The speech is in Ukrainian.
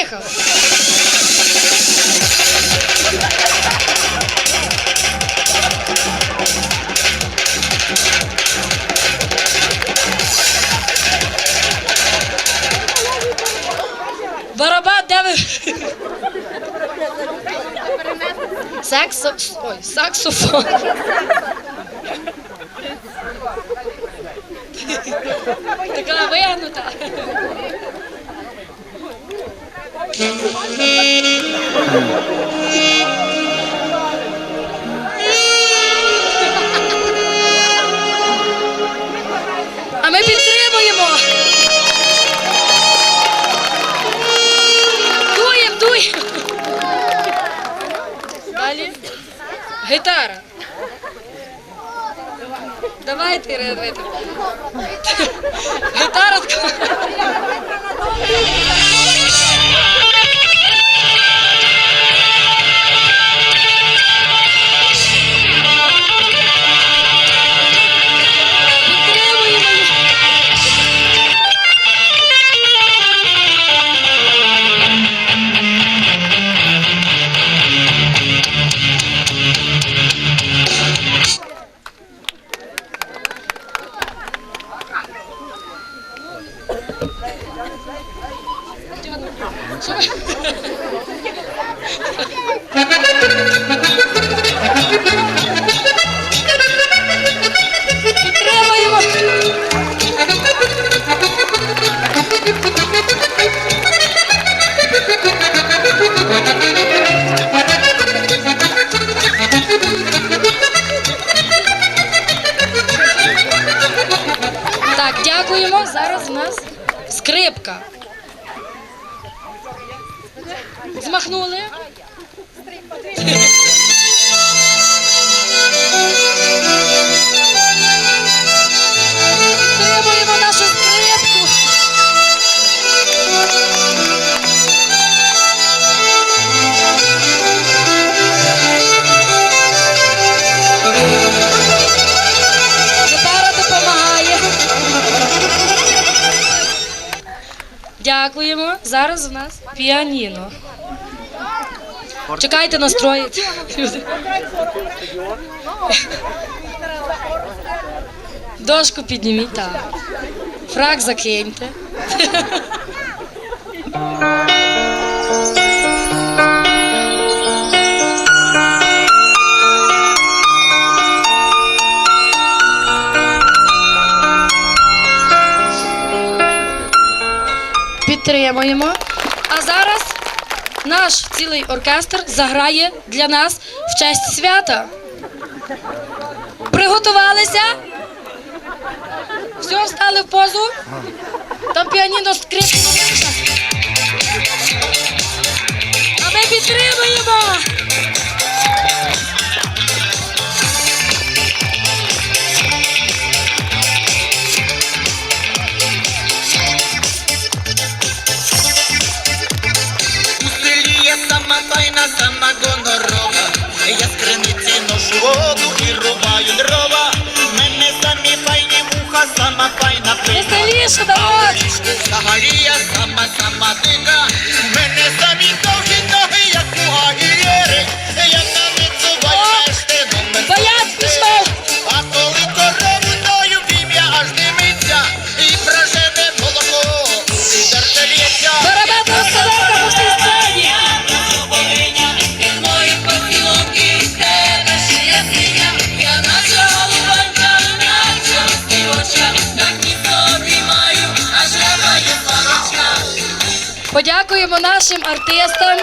Поїхав! Барабан, де ви? Саксо... Ой, саксофон. Така вигнута. А ми підтримуємо. Дуєм, дуєм. Далі. Гітара. Давайте, Ірина Дмитрівна. Так, дякуємо. Зараз у нас скрипка. Змахнули. Дякуємо. Зараз у нас піаніно. Чекайте, настроїть. Дошку підніміть, так. Фрак закиньте. Підтримуємо. А зараз наш цілий оркестр заграє для нас в честь свята. Приготувалися? Все, встали в позу. Там піаніно скрипка. सहारिया सम सम देगा Подякуємо нашим артистам.